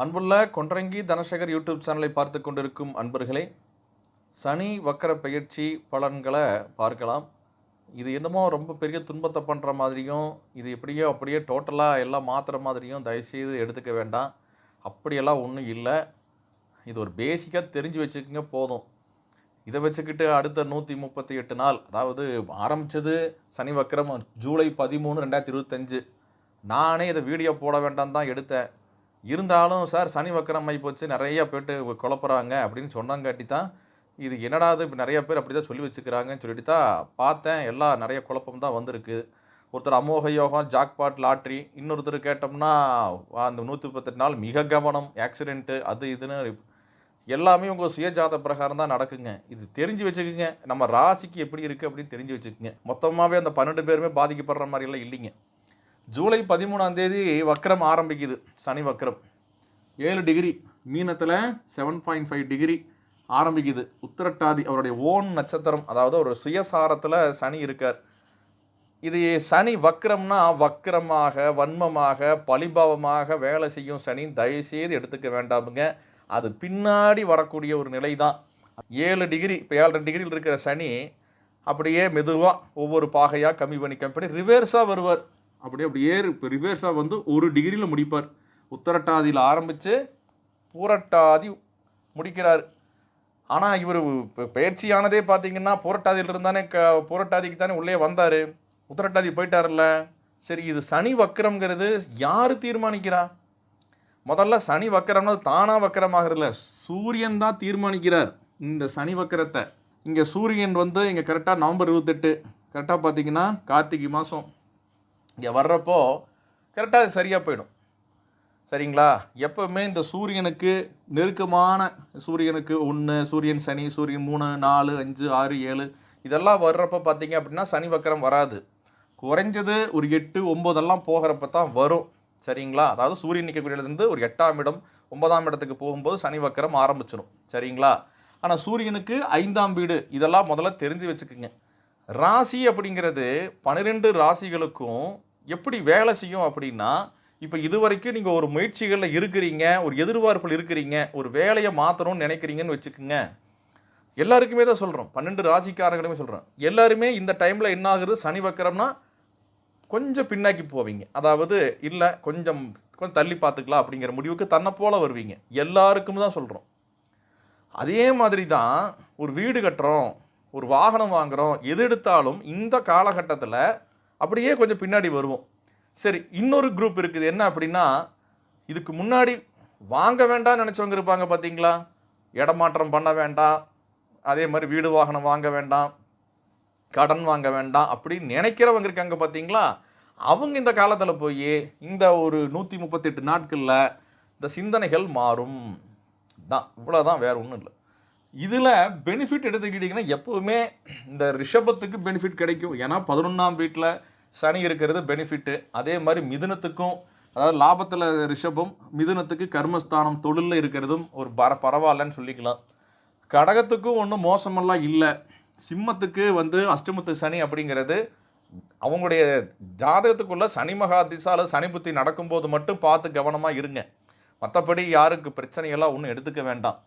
அன்புள்ள கொன்றங்கி தனசேகர் யூடியூப் சேனலை பார்த்து கொண்டிருக்கும் அன்பர்களே சனி வக்கர பயிற்சி பலன்களை பார்க்கலாம். இது என்னமோ ரொம்ப பெரிய துன்பத்தை பண்ணுற மாதிரியும் இது எப்படியோ அப்படியே டோட்டலாக எல்லாம் மாற்றுற மாதிரியும் தயவுசெய்து எடுத்துக்க வேண்டாம். அப்படியெல்லாம் ஒன்றும் இல்லை. இது ஒரு பேசிக்காக தெரிஞ்சு வச்சுக்கோங்க போதும். இதை வச்சுக்கிட்டு அடுத்த நூற்றி முப்பத்தி எட்டு நாள் அதாவது ஆரம்பித்தது சனி வக்கரம் ஜூலை பதிமூணு ரெண்டாயிரத்தி இருபத்தஞ்சு. நானே இதை வீடியோ போட வேண்டாம் தான் எடுத்தேன். இருந்தாலும் சார் சனி வக்கரம் ஆகி போச்சு நிறைய போயிட்டு குழப்புறாங்க அப்படின்னு சொன்னாங்காட்டி தான் இது என்னடா இது? இப்போ நிறைய பேர் அப்படி தான் சொல்லி வச்சுக்கிறாங்கன்னு சொல்லிட்டு தான் பார்த்தேன். எல்லாம் நிறைய குழப்பம் தான் வந்திருக்கு. ஒருத்தர் அமோக யோகம் ஜாக்பாட் லாட்ரி இன்னொருத்தர் கேட்டோம்னா அந்த நூற்றி முப்பத்தெட்டு நாள் மிக கவனம் ஆக்சிடென்ட்டு அது இதுன்னு எல்லாமே உங்கள் சுயஜாத பிரகாரம் தான் நடக்குங்க. இது தெரிஞ்சு வச்சுக்கோங்க. நம்ம ராசிக்கு எப்படி இருக்குது அப்படின்னு தெரிஞ்சு வச்சுக்கோங்க. மொத்தமாகவே அந்த பன்னெண்டு பேருமே பாதிக்கப்படுற மாதிரிலாம் இல்லைங்க. ஜூலை பதிமூணாம் தேதி வக்ரம் ஆரம்பிக்குது. சனி வக்ரம். ஏழு டிகிரி மீனத்தில் செவன் பாயிண்ட் ஃபைவ் டிகிரி ஆரம்பிக்குது. உத்திரட்டாதி அவருடைய ஓன் நட்சத்திரம் அதாவது ஒரு சுயசாரத்தில் சனி இருக்கார். இது சனி வக்ரம்னா வக்ரமாக வன்மமாக பலிபாவமாக வேலை செய்யும் சனி தயவுசெய்து எடுத்துக்க வேண்டாமுங்க. அது பின்னாடி வரக்கூடிய ஒரு நிலை தான் ஏழு டிகிரி இப்போ ஏழரை டிகிரியில் இருக்கிற சனி அப்படியே மெதுவாக ஒவ்வொரு பாகையாக கம்மி பண்ணி கம்மி பண்ணி ரிவர்ஸாக வருவார். அப்படியே அப்படியே இப்போ ரிவர்ஸாக வந்து ஒரு டிகிரியில் முடிப்பார். உத்தரட்டாதியில் ஆரம்பித்து பூரட்டாதி முடிக்கிறார். ஆனால் இவர் பயிற்சியானதே பார்த்தீங்கன்னா பூரட்டாதியில் இருந்தானே க பூரட்டாதிக்கு தானே உள்ளே வந்தார். உத்தரட்டாதி போயிட்டார்ல சரி இது சனி வக்கரம்ங்கிறது யார் தீர்மானிக்கிறா? முதல்ல சனி வக்கரம்னா தானாக வக்கரமாகிறதுல சூரியன் தான் தீர்மானிக்கிறார் இந்த சனி வக்கரத்தை. இங்கே சூரியன் வந்து இங்கே கரெக்டாக நவம்பர் இருபத்தெட்டு. கரெக்டாக பார்த்தீங்கன்னா கார்த்திகை மாதம் இங்கே வர்றப்போ கரெக்டாக அது சரியாக போயிடும். சரிங்களா? எப்பவுமே இந்த சூரியனுக்கு நெருக்கமான சூரியனுக்கு ஒன்று சூரியன் சனி சூரியன் மூணு நாலு அஞ்சு ஆறு ஏழு இதெல்லாம் வர்றப்போ பார்த்தீங்க அப்படின்னா சனி வக்கரம் வராது. குறைஞ்சது ஒரு எட்டு ஒம்பதெல்லாம் போகிறப்ப தான் வரும். சரிங்களா? அதாவது சூரியன் நிற்கக்கூடியதுலேருந்து ஒரு எட்டாம் இடம் ஒன்பதாம் இடத்துக்கு போகும்போது சனி வக்கரம் ஆரம்பிச்சிடும் சரிங்களா? ஆனால் சூரியனுக்கு ஐந்தாம் வீடு இதெல்லாம் முதல்ல தெரிஞ்சு வச்சுக்கோங்க. ராசி அப்படிங்கிறது பன்னிரெண்டு ராசிகளுக்கும் எப்படி வேலை செய்யும் அப்படின்னா இப்போ இது வரைக்கும் நீங்கள் ஒரு முயற்சிகளில் இருக்கிறீங்க ஒரு எதிர்பார்ப்பில் இருக்கிறீங்க ஒரு வேலையை மாற்றணும்னு நினைக்கிறீங்கன்னு வச்சுக்கோங்க. எல்லாருக்குமே தான் சொல்கிறோம் பன்னெண்டு ராசிக்காரங்களுமே சொல்கிறோம் எல்லாருமே இந்த டைமில் என்ன ஆகுது? சனி வக்கரம்னா கொஞ்சம் பின்னாக்கி போவீங்க. அதாவது இல்லை கொஞ்சம் கொஞ்சம் தள்ளி பார்த்துக்கலாம் அப்படிங்கிற முடிவுக்கு தன்னை போல் வருவீங்க. எல்லாருக்கும் தான் சொல்கிறோம் அதே மாதிரி தான் ஒரு வீடு கட்டுறோம் ஒரு வாகனம் வாங்குகிறோம் எது எடுத்தாலும் இந்த காலகட்டத்தில் அப்படியே கொஞ்சம் பின்னாடி வருவோம். சரி இன்னொரு குரூப் இருக்குது. என்ன அப்படின்னா இதுக்கு முன்னாடி வாங்க வேண்டாம் நினச்சவங்க இருப்பாங்க பார்த்தீங்களா இடமாற்றம் பண்ண வேண்டாம். அதே மாதிரி வீடு வாகனம் வாங்க வேண்டாம். கடன் வாங்க வேண்டாம் அப்படின்னு நினைக்கிறவங்க இருக்காங்க பார்த்தீங்களா அவங்க இந்த காலத்தில் போய் இந்த ஒரு நூற்றி முப்பத்தெட்டு நாட்களில் இந்த சிந்தனைகள் மாறும். தான் இவ்வளோதான் வேறு ஒன்றும் இல்லை. இதில் பெனிஃபிட் எடுத்துக்கிட்டிங்கன்னா எப்போவுமே இந்த ரிஷபத்துக்கு பெனிஃபிட் கிடைக்கும். ஏன்னா பதினொன்றாம் வீட்டில் சனி இருக்கிறது பெனிஃபிட்டு அதே மாதிரி மிதுனத்துக்கும் அதாவது லாபத்தில் ரிஷபம் மிதுனத்துக்கு கர்மஸ்தானம் தொழிலில் இருக்கிறதும் ஒரு பர பரவாயில்லன்னு சொல்லிக்கலாம். கடகத்துக்கும் ஒன்றும் மோசமெல்லாம் இல்லை. சிம்மத்துக்கு வந்து அஷ்டமத்து சனி அப்படிங்கிறது அவங்களுடைய ஜாதகத்துக்குள்ளே சனி மகா திசால சனி புத்தி நடக்கும்போது மட்டும் பார்த்து கவனமாக இருங்க. மற்றபடி யாருக்கு பிரச்சனையெல்லாம் ஒன்றும் எடுத்துக்க வேண்டாம்.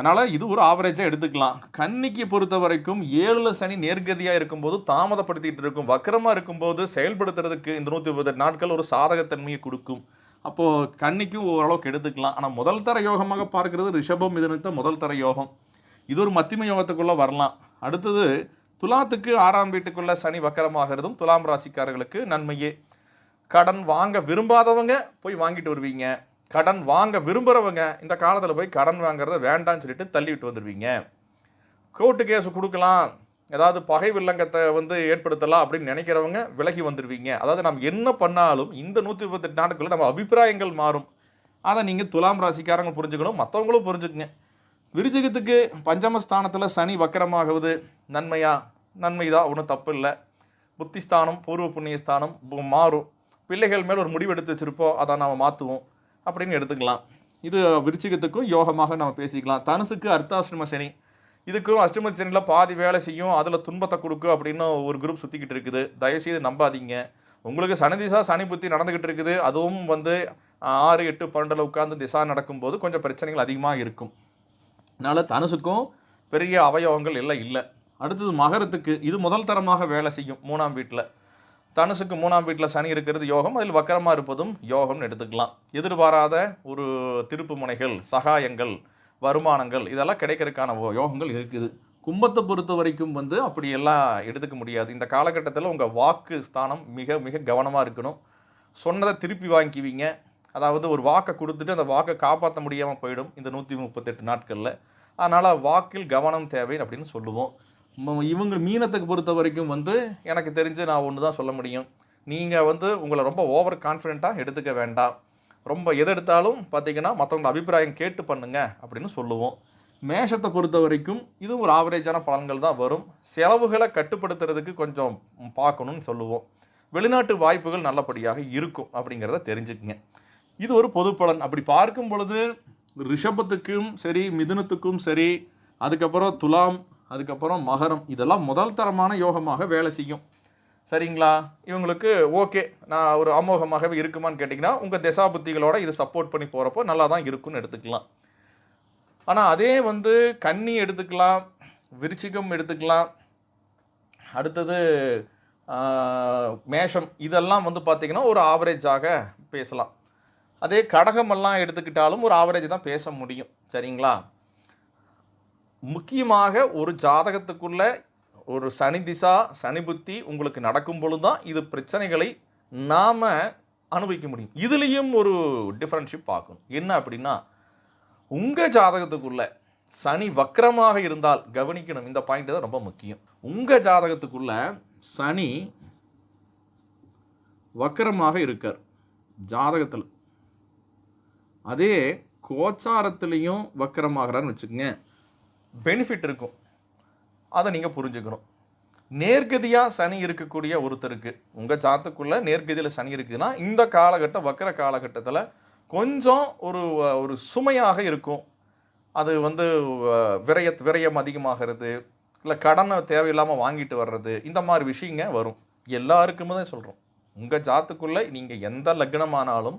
அதனால் இது ஒரு ஆவரேஜாக எடுத்துக்கலாம். கன்னிக்கு பொறுத்த வரைக்கும் ஏழில் சனி நேர்கதியாக இருக்கும்போது தாமதப்படுத்திகிட்டு இருக்கும். வக்கரமாக இருக்கும்போது செயல்படுத்துறதுக்கு இந்த நூற்றி இருபது நாட்கள் ஒரு சாதகத்தன்மையை கொடுக்கும். அப்போது கன்னிக்கும் ஓரளவுக்கு எடுத்துக்கலாம். ஆனால் முதல் தர யோகமாக பார்க்கறது ரிஷபம் இதனத்தை முதல் தர யோகம். இது ஒரு மத்திம யோகத்துக்குள்ளே வரலாம். அடுத்தது துலாத்துக்கு ஆறாம் வீட்டுக்குள்ள சனி வக்கரமாகிறதும் துலாம் ராசிக்காரர்களுக்கு நன்மையே. கடன் வாங்க விரும்பாதவங்க போய் வாங்கிட்டு வருவீங்க. கடன் வாங்க விரும்புகிறவங்க இந்த காலத்தில் போய் கடன் வாங்குறத வேண்டாம்னு சொல்லிட்டு தள்ளிவிட்டு வந்துடுவீங்க கோர்ட்டு கேஸ் கொடுக்கலாம். ஏதாவது பகை வில்லங்கத்தை வந்து ஏற்படுத்தலாம் அப்படின்னு நினைக்கிறவங்க விலகி வந்துடுவீங்க அதாவது நம்ம என்ன பண்ணாலும் இந்த நூற்றி முப்பத்தெட்டு நாட்களில் நம்ம அபிப்பிராயங்கள் மாறும். அதை நீங்கள் துலாம் ராசிக்காரங்க புரிஞ்சுக்கணும் மற்றவங்களும் புரிஞ்சுக்குங்க. விருச்சிகத்துக்கு பஞ்சமஸ்தானத்தில் சனி வக்கரமாகுவது நன்மையா? நன்மை தான் ஒன்றும் தப்பு இல்லை புத்திஸ்தானம் பூர்வ புண்ணியஸ்தானம் மாறும். பிள்ளைகள் மேல் ஒரு முடிவு எடுத்து வச்சிருப்போம் அதை நாம் மாற்றுவோம் அப்படின்னு எடுத்துக்கலாம். இது விருச்சிகத்துக்கும் யோகமாக நம்ம பேசிக்கலாம். தனுசுக்கு அர்த்தாசிரம சனி. இதுக்கும் அஷ்டம சனியில் பாதி வேலை செய்யும். அதில் துன்பத்தை கொடுக்கும் அப்படின்னு ஒரு குரூப் சுற்றிக்கிட்டு இருக்குது. தயவுசெய்து நம்பாதீங்க. உங்களுக்கு சனி திசா சனி புத்தி நடந்துக்கிட்டு இருக்குது. அதுவும் வந்து ஆறு எட்டு பன்னெண்டில் உட்காந்து திசா நடக்கும்போது கொஞ்சம் பிரச்சனைகள் அதிகமாக இருக்கும். அதனால் தனுசுக்கும் பெரிய அவயவங்கள் எல்லாம் இல்லை. அடுத்தது மகரத்துக்கு. இது முதல் தரமாக வேலை செய்யும். மூணாம் வீட்டில் தனுசுக்கு மூணாம் வீட்டில் சனி இருக்கிறது யோகம் அதில் வக்கரமாக இருப்பதும் யோகம்னு எடுத்துக்கலாம். எதிர்பாராத ஒரு திருப்பு முனைகள் சகாயங்கள் வருமானங்கள் இதெல்லாம் கிடைக்கிறதுக்கான ஓ- யோகங்கள் இருக்குது. கும்பத்தை பொறுத்த வரைக்கும் வந்து அப்படியெல்லாம் எடுத்துக்க முடியாது. இந்த காலகட்டத்தில் உங்கள் வாக்கு ஸ்தானம் மிக மிக கவனமாக இருக்கணும். சொன்னதை திருப்பி வாங்கிக்குவீங்க. அதாவது ஒரு வாக்கை கொடுத்துட்டு அந்த வாக்கை காப்பாற்ற முடியாமல் போயிடும் இந்த நூற்றி முப்பத்தெட்டு நாட்களில். அதனால் வாக்கில் கவனம் தேவை அப்படின்னு சொல்லுவோம். இவங்க மீனத்துக்கு பொறுத்த வரைக்கும் வந்து எனக்கு தெரிஞ்சு நான் ஒன்று தான் சொல்ல முடியும். நீங்கள் வந்து உங்களை ரொம்ப ஓவர் கான்ஃபிடென்ட்டாக எடுத்துக்க வேண்டாம். ரொம்ப எது எடுத்தாலும் பார்த்தீங்கன்னா மற்றவங்களோட அபிப்பிராயம் கேட்டு பண்ணுங்க அப்படின்னு சொல்லுவோம். மேஷத்தை பொறுத்த வரைக்கும் இது ஒரு ஆவரேஜான பலன்கள் தான் வரும். செலவுகளை கட்டுப்படுத்துறதுக்கு கொஞ்சம் பார்க்கணும்னு சொல்லுவோம். வெளிநாட்டு வாய்ப்புகள் நல்லபடியாக இருக்கும் அப்படிங்கிறத தெரிஞ்சுக்குங்க. இது ஒரு பொது பலன். அப்படி பார்க்கும் பொழுது ரிஷபத்துக்கும் சரி மிதுனத்துக்கும் சரி அதுக்கப்புறம் துலாம் அதுக்கப்புறம் மகரம். இதெல்லாம் முதல் தரமான யோகமாக வேலை செய்யும். சரிங்களா? இவங்களுக்கு ஓகே. நான் ஒரு அமோகமாகவே இருக்குமான்னு கேட்டிங்கன்னா உங்கள் திசாபுத்திகளோட இது சப்போர்ட் பண்ணி போகிறப்போ நல்லா தான் இருக்கும்னு எடுத்துக்கலாம். ஆனால் அதே வந்து கன்னி எடுத்துக்கலாம் விருச்சிகம் எடுத்துக்கலாம் அடுத்தது மேஷம். இதெல்லாம் வந்து பார்த்திங்கன்னா ஒரு ஆவரேஜாக பேசலாம். அதே கடகமெல்லாம் எடுத்துக்கிட்டாலும் ஒரு ஆவரேஜ் தான் பேச முடியும். சரிங்களா? முக்கியமாக ஒரு ஜாதகத்துக்குள்ள ஒரு சனி திசா சனி புத்தி உங்களுக்கு நடக்கும் பொழுது தான் இது பிரச்சனைகளை நாம் அனுபவிக்க முடியும். இதுலேயும் ஒரு டிஃப்ரென்ஷிப் பார்க்கணும். என்ன அப்படின்னா உங்கள் ஜாதகத்துக்குள்ள சனி வக்கரமாக இருந்தால் கவனிக்கணும். இந்த பாயிண்ட் தான் ரொம்ப முக்கியம். உங்கள் ஜாதகத்துக்குள்ள சனி வக்கரமாக இருக்கார். ஜாதகத்தில். அதே கோச்சாரத்துலேயும் வக்கரமாகிறான்னு வச்சுக்கோங்க. பெனிஃபிட் இருக்கும். அதை நீங்கள் புரிஞ்சுக்கணும். நேர்கதியாக சனி இருக்கக்கூடிய ஒருத்தருக்கு உங்கள் ஜாத்துக்குள்ளே நேர்கதியில் சனி இருக்குதுன்னா இந்த காலகட்டம் வக்கர காலகட்டத்தில் கொஞ்சம் ஒரு ஒரு சுமையாக இருக்கும். அது வந்து விரய விரயம் அதிகமாகிறது இல்லை கடனை தேவையில்லாமல் வாங்கிட்டு வர்றது இந்த மாதிரி விஷயங்க வரும். எல்லாருக்குமே தான் சொல்கிறோம் உங்கள் ஜாத்துக்குள்ளே நீங்கள் எந்த லக்னமானாலும்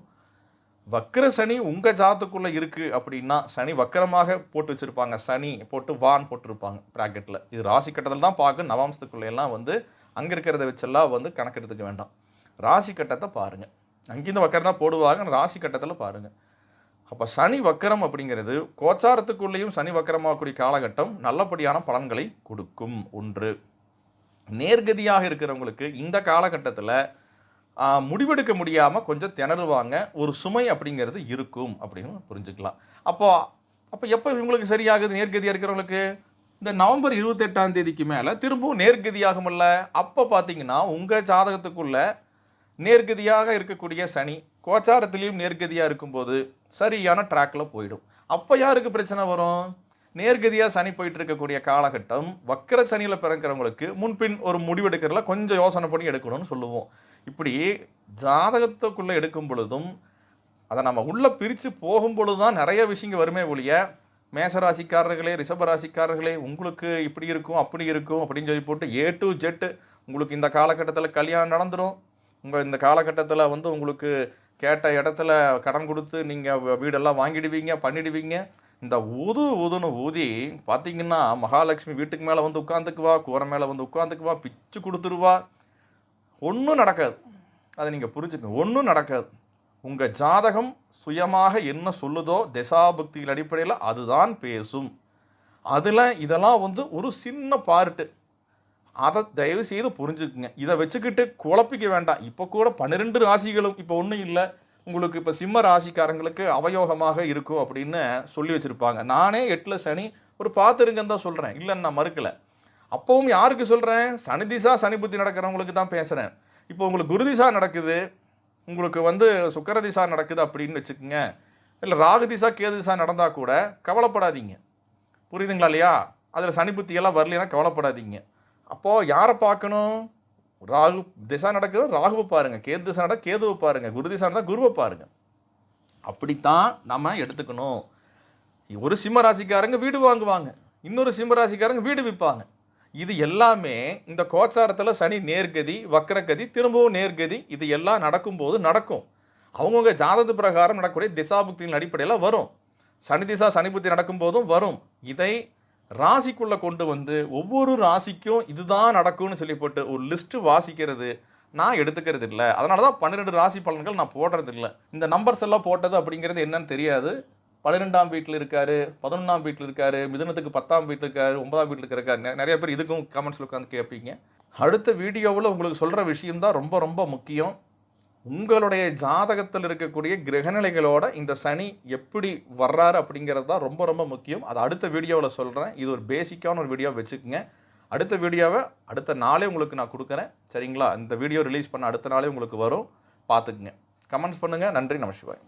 வக்கர சனி உங்கள் ஜாத்துக்குள்ளே இருக்குது அப்படின்னா சனி வக்கரமாக போட்டு வச்சுருப்பாங்க. சனி போட்டு வான் போட்டிருப்பாங்க ப்ராக்கெட்டில் இது ராசி கட்டத்தில் தான் பார்க்க. நவாம்சத்துக்குள்ள எல்லாம் வந்து அங்கே இருக்கிறத வச்செல்லாம் வந்து கணக்கெடுத்துக்க வேண்டாம். ராசி கட்டத்தை பாருங்கள் அங்கேருந்து வக்கரம் தான் போடுவாங்க. ராசி கட்டத்தில் பாருங்கள் அப்போ சனி வக்கரம் அப்படிங்கிறது கோச்சாரத்துக்குள்ளேயும் சனி வக்கரமாகக்கூடிய காலகட்டம் நல்லபடியான பலன்களை கொடுக்கும் ஒன்று. நேர்கதியாக இருக்கிறவங்களுக்கு இந்த காலகட்டத்தில் முடிவெடுக்க முடியாமல் கொஞ்சம் திணறுவாங்க. ஒரு சுமை அப்படிங்கிறது இருக்கும் அப்படின்னு புரிஞ்சுக்கலாம். அப்போ அப்போ எப்போ இவங்களுக்கு சரியாகுது நேர்கதியாக இருக்கிறவங்களுக்கு? இந்த நவம்பர் இருபத்தெட்டாம் தேதிக்கு மேலே திரும்பவும் நேர்கதியாகும்ல. அப்போ பார்த்தீங்கன்னா உங்கள் ஜாதகத்துக்குள்ள நேர்கதியாக இருக்கக்கூடிய சனி கோச்சாரத்திலையும் நேர்கதியாக இருக்கும்போது சரியான ட்ராக்கில் போயிடும். அப்போ யாருக்கு பிரச்சனை வரும்? நேர்கதியாக சனி போயிட்டு இருக்கக்கூடிய காலகட்டம் வக்கர சனியில் பிறக்கிறவங்களுக்கு முன்பின் ஒரு முடிவெடுக்கிறதுல கொஞ்சம் யோசனை பண்ணி எடுக்கணும்னு சொல்லுவோம். இப்படி ஜாதகத்துக்குள்ளே எடுக்கும் பொழுதும் அதை நம்ம உள்ளே பிரித்து போகும் பொழுது தான் நிறைய விஷயங்கள் வருமே ஒழிய மேசராசிக்காரர்களே ரிஷபராசிக்காரர்களே உங்களுக்கு இப்படி இருக்கும் அப்படி இருக்கும் அப்படின்னு சொல்லி போட்டு ஏ டு ஜெட்டு உங்களுக்கு இந்த காலகட்டத்தில் கல்யாணம் நடந்துடும் உங்கள் இந்த காலகட்டத்தில் வந்து உங்களுக்கு கேட்ட இடத்துல கடன் கொடுத்து நீங்கள் வீடெல்லாம் வாங்கிடுவீங்க பண்ணிடுவீங்க. இந்த ஊது ஊதுன்னு ஊதி பார்த்தீங்கன்னா மகாலட்சுமி வீட்டுக்கு மேலே வந்து உட்காந்துக்குவா கூரை மேலே வந்து உட்காந்துக்குவா பிச்சு கொடுத்துருவா. ஒன்றும் நடக்காது. அதை நீங்கள் புரிஞ்சுக்கணும் ஒன்றும் நடக்காது. உங்கள் ஜாதகம் சுயமாக என்ன சொல்லுதோ திசாபக்திகள் அடிப்படையில் அதுதான் பேசும். அதில் இதெல்லாம் வந்து ஒரு சின்ன பார்ட்டு அதை தயவு செய்து புரிஞ்சுக்குங்க. இதை வச்சுக்கிட்டு குழப்பிக்க வேண்டாம். இப்போ கூட பன்னிரெண்டு ராசிகளும் இப்போ ஒன்றும் இல்லை. உங்களுக்கு இப்போ சிம்ம ராசிக்காரங்களுக்கு அவயோகமாக இருக்கும் அப்படின்னு சொல்லி வச்சுருப்பாங்க. நானே எட்டில் சனி ஒரு பார்த்துருங்கன்னு தான் சொல்கிறேன் இல்லைன்னு நான் மறுக்கலை. அப்பவும் யாருக்கு சொல்கிறேன் சனி திசா சனி புத்தி நடக்கிறவங்களுக்கு தான் பேசுகிறேன் இப்போ உங்களுக்கு குரு திசா நடக்குது. உங்களுக்கு வந்து சுக்கர திசா நடக்குது அப்படின்னு வச்சுக்கோங்க. இல்லை ராகு திசா கேது திசா நடந்தால் கூட கவலைப்படாதீங்க. புரியுதுங்களா இல்லையா? அதில் சனி புத்தியெல்லாம் வரலைன்னா கவலைப்படாதீங்க. அப்போது யாரை பார்க்கணும்? ராகு திசா நடக்குது ராகுவை பாருங்க. கேது திசை நடக்க கேதுவை பாருங்கள் குரு திசை நடந்தால் குருவை பாருங்கள் அப்படித்தான் நம்ம எடுத்துக்கணும். ஒரு சிம்ம ராசிக்காரங்க வீடு வாங்குவாங்க. இன்னொரு சிம்ம ராசிக்காரங்க வீடு விற்பாங்க இது எல்லாமே இந்த கோச்சாரத்தில் சனி நேர்கதி வக்கரகதி திரும்பவும் நேர்கதி இது எல்லாம் நடக்கும்போது நடக்கும். அவங்கவுங்க ஜாதக பிரகாரம் நடக்கக்கூடிய திசாபுக்தியின் அடிப்படையில் வரும். சனி திசா சனி புத்தி நடக்கும்போதும் வரும். இதை ராசிக்குள்ளே கொண்டு வந்து ஒவ்வொரு ராசிக்கும் இதுதான் நடக்கும்னு சொல்லி போட்டு ஒரு லிஸ்ட்டு வாசிக்கிறது நான் எடுத்துக்கிறது இல்லை. அதனால தான் பன்னிரெண்டு ராசி பலன்கள் நான் போடுறது இல்லை. இந்த நம்பர்ஸ் எல்லாம் போட்டது அப்படிங்கிறது என்னன்னு தெரியாது. பன்னிரெண்டாம் வீட்டில் இருக்காரு பதினொன்றாம் வீட்டில் இருக்காரு மிதனத்துக்கு பத்தாம் வீட்டில் இருக்காரு ஒன்பதாம் வீட்டில் இருக்காரு. நிறைய பேர் இதுக்கும் கமெண்ட்ஸில் உட்காந்து கேட்பீங்க அடுத்த வீடியோவில் உங்களுக்கு சொல்கிற விஷயம்தான் ரொம்ப ரொம்ப முக்கியம். உங்களுடைய ஜாதகத்தில் இருக்கக்கூடிய கிரகநிலைகளோட இந்த சனி எப்படி வர்றாரு அப்படிங்கிறது தான் ரொம்ப ரொம்ப முக்கியம். அது அடுத்த வீடியோவில் சொல்கிறேன் இது ஒரு பேசிக்கான ஒரு வீடியோ வச்சுக்கோங்க. அடுத்த வீடியோவை அடுத்த நாளே உங்களுக்கு நான் கொடுக்குறேன். சரிங்களா? இந்த வீடியோ ரிலீஸ் பண்ண அடுத்த நாளே உங்களுக்கு வரும். பார்த்துக்குங்க. கமெண்ட்ஸ் பண்ணுங்கள் நன்றி. நமசிவாய்